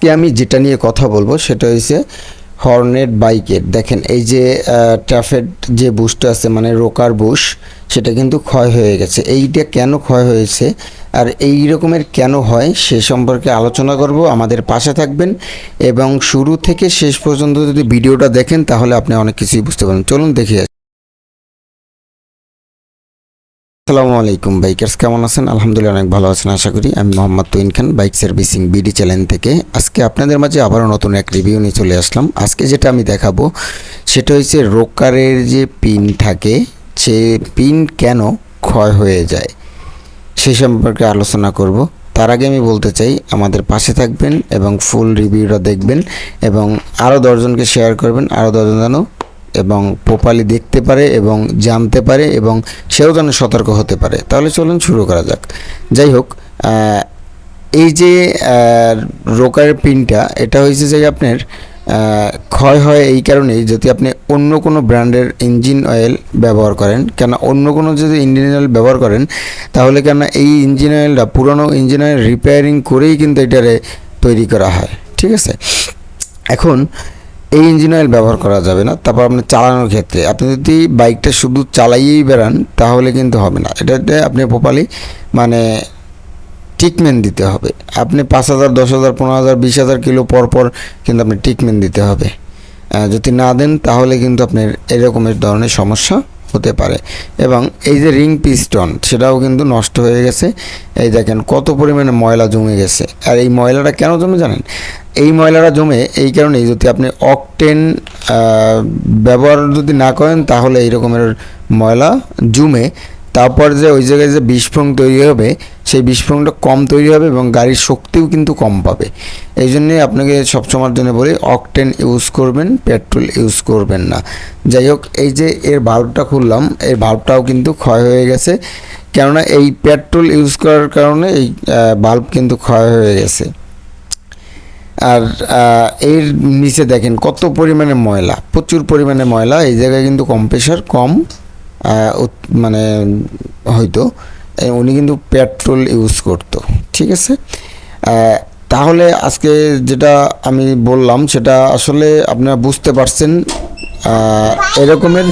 আজকে আমি যেটা নিয়ে কথা বলব সেটা হচ্ছে হর্নেট বাইকের। দেখেন, এই যে ট্রাফের যে বুশটা আছে মানে রোকার বুশ, সেটা কিন্তু ক্ষয় হয়ে গেছে। এইটা কেন ক্ষয় হয়েছে আর এই রকমের কেন হয়, সে সম্পর্কে আলোচনা করব। আমাদের পাশে থাকবেন এবং শুরু থেকে শেষ পর্যন্ত যদি ভিডিওটা দেখেন, তাহলে আপনি অনেক কিছুই বুঝতে পারেন চলুন দেখে আসসালামু আলাইকুম, বাইকার্স কেমন আছেন? আলহামদুলিল্লাহ অনেক ভালো আছেন, আশা করি। আমি Mohammad Tuin Khan, bike servicing BD channel থেকে। আজকে আপনাদের মাঝে আবারও নতুন এক রিভিউ নিয়ে চলে আসলাম। আজকে যেটা আমি দেখাবো, সেটা হচ্ছে রোকারের যে পিন থাকে, সে পিন কেন ক্ষয় হয়ে যায়, সে সম্পর্কে আলোচনা করব। তার আগে আমি বলতে চাই, আমাদের পাশে থাকবেন এবং ফুল রিভিউটা দেখবেন এবং আরও দশজনকে শেয়ার করবেন, আরও দশজন যেন এবং প্রপারলি দেখতে পারে এবং জানতে পারে এবং সেও যেন সতর্ক হতে পারে। তাহলে চলুন শুরু করা যাক। যাই হোক এই যে আহ, রোকারের পিনটা এটা হয়েছে যে আপনার ক্ষয় হয় এই কারণেই যদি আপনি অন্য কোনো ব্র্যান্ডের ইঞ্জিন অয়েল ব্যবহার করেন কেন অন্য কোনো যদি ইঞ্জিন অয়েল ব্যবহার করেন তাহলে কেন এই ইঞ্জিন অয়েলটা পুরনো ইঞ্জিন অয়েল রিপেয়ারিং করেই কিন্তু এটারে তৈরি করা হয়। ঠিক আছে? এখন এই ইঞ্জিন অয়েল ব্যবহার করা যাবে না। তারপর আপনি চালানোর ক্ষেত্রে। আপনি যদি বাইকটা শুধু চালাইয়েই বেড়ান, তাহলে কিন্তু হবে না। এটাতে আপনি প্রপারলি মানে ট্রিটমেন্ট দিতে হবে। আপনি পাঁচ হাজার, দশ হাজার, পনেরো হাজার, বিশ হাজার কিলো পর পর কিন্তু আপনি ট্রিটমেন্ট দিতে হবে। যদি না দেন, তাহলে কিন্তু আপনার এরকমের ধরনের সমস্যা হতে পারে। এবং এই যে রিং পিস্টন সেটাও কিন্তু নষ্ট হয়ে গেছে। এই দেখেন কত পরিমাণে ময়লা জমে গেছে। আর এই ময়লাটা কেন জমে জানেন? এই ময়লাটা জমে, এই কারণেই যদি আপনি অকটেন ব্যবহার যদি না করেন, তাহলে এই রকমের ময়লা জমে। তারপর যে ওই জায়গায় যে বিস্ফোরণ তৈরি হবে, সেই বিস্ফোরণটা কম তৈরি হবে এবং গাড়ির শক্তিও কিন্তু কম পাবে। এই জন্যে আপনাকে সবসময়ের জন্য বলি অকটেন ইউজ করবেন পেট্রোল ইউজ করবেন না। যাই হোক, এই যে এর ভাল্বটা খুললাম, এই ভাল্বটাও কিন্তু ক্ষয় হয়ে গেছে। কেননা এই পেট্রোল ইউজ করার কারণে এই বাল্ব কিন্তু ক্ষয় হয়ে গেছে। আর এর নিচে দেখেন কত পরিমাণে ময়লা, প্রচুর পরিমাণে ময়লা, এই জায়গায় কিন্তু কম্প্রেসার কম মানে হয়তো উনি কিন্তু পেট্রোল ইউজ করতো, ঠিক আছে? তাহলে আজকে যেটা আমি বললাম, সেটা আসলে আপনারা বুঝতে পারছেন এরকমের